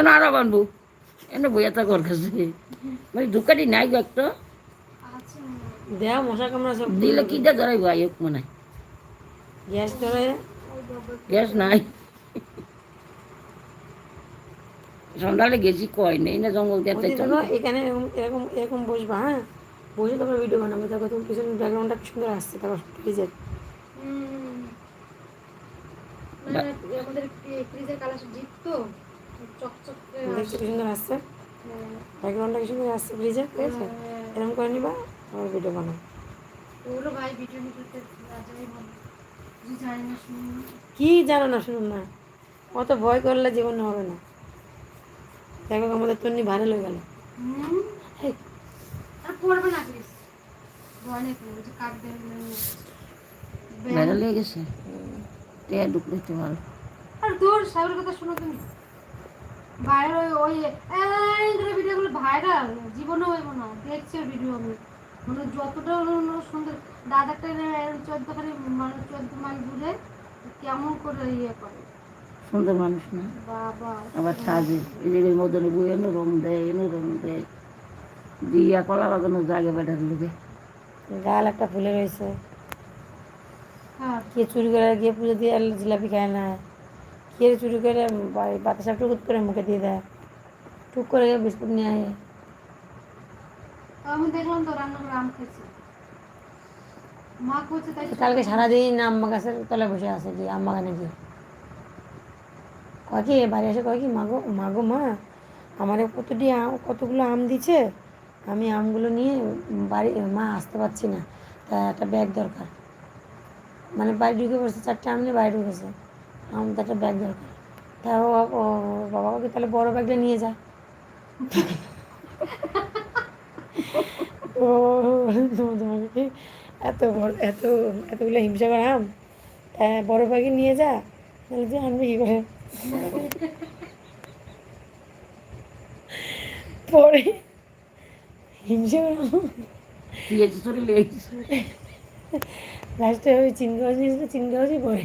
এখন আরও বানবো? এনে বইয়া থাকো ওর কাছে মানে দোকানি নাই গো একটা। দেয়া মশা কামড়া সব দিলে কি দিয়ে ধরাইবো আয়ুক মনে গ্যাস ধরে গ্যাস নাই। সন্ধ্যালে গেছি কয় নেই না জঙ্গল দিয়ে বলছি দেখো এখানে এরকম এরকম এরকম বসবা হ্যাঁ? বসে তারপর ভিডিও বানাবো। দেখো তুমি পিছনে ব্যাকগ্রাউন্ডটা সুন্দর আসছে তারপর ফ্রিজের মানে আমাদের ফ্রিজের কালার জিপ তো। দেখছ কি সুন্দর আসছে ব্যাকগ্রাউন্ডটা কি সুন্দর আসছে ফ্রিজের ঠিক আছে? এরকম করে নিবা তারপর ভিডিও বানাবো ওগুলো ভাই ভিডিও ভালো। কি জানো না শুনুন না? অত ভয় করলে জীবনে হবে না। দেখো আমাদের তন্নি ভাইরাল হয়ে গেল। হুম? হেই, আর পড়বে না ভয় নেই কোনো যে কাক দেন গেছে? তে ঢুকলে তো ভালো। আর দূর সাগরের কথা শোনো তুমি। ভাইরাল ওই ওই ভিডিওগুলো ভাইরাল জীবনে হইব না। দেখছি ভিডিও আমি। মানে যতটা সুন্দর। দাদাটা চোদ্দখানি মানে চোদ্দ মাইল দূরে কেমন করে ইয়ে করে। সুন্দর মানুষ না? বাবা। আবার সাজে। এদিকে মদনে বই এনে রং দেয় এনে রং দেয়। দিয়া কলা বাগানো জাগে বেটার লোকে গাল একটা ফুলে রয়েছে। হ্যাঁ। কে চুরি করে গিয়ে পুজো দিয়ে জিলাপি খায় না। কে চুরি করে বাতাসা টুকুত করে মুখে দিয়ে দেয়। টুক করে বিস্কুট নিয়ে আয় আমি দেখলাম তো রান্না করে আম খেয়েছি। মা করছে তাই কালকে সারাদিন আম্মা গাছের তলায় বসে আছে কি আম্মা গানে গিয়ে। কয় কি বাড়ি এসে কয় কি মাগো মাগো মা আমার কতটি আম কতগুলো আম দিছে? আমি আমগুলো নিয়ে বাড়ি মা আসতে পারছি না। তা একটা ব্যাগ দরকার। মানে বাড়ি ঢুকে পড়ছে চারটে আম নিয়ে বাড়ি ঢুকেছে। আম তো একটা ব্যাগ দরকার তা ও ও বাবা ওকে তাহলে বড় ব্যাগটা নিয়ে যা। ও তোমা- তোমাকে এত বড় এত এতগুলো হিংসা করে আম তা বড় ব্যাগে নিয়ে যা তাহলে যে আনবে কি করে পরে হিংসা করে লাস্টে ওই নিয়েছিল চিনগাছই পড়ে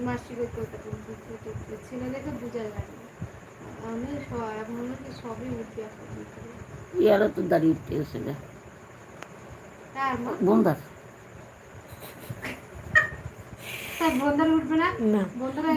দাদা মাসি করতে ওটা দুধ দুধ ছেলে দেখে বোঝা যায় আমি মনে হচ্ছে সবই উঠবে। ইয়ারও তো দাঁড়িয়ে উঠতে গেছে গা তার বন্ধার। বন্ধার উঠবে না? না। বন্ধারা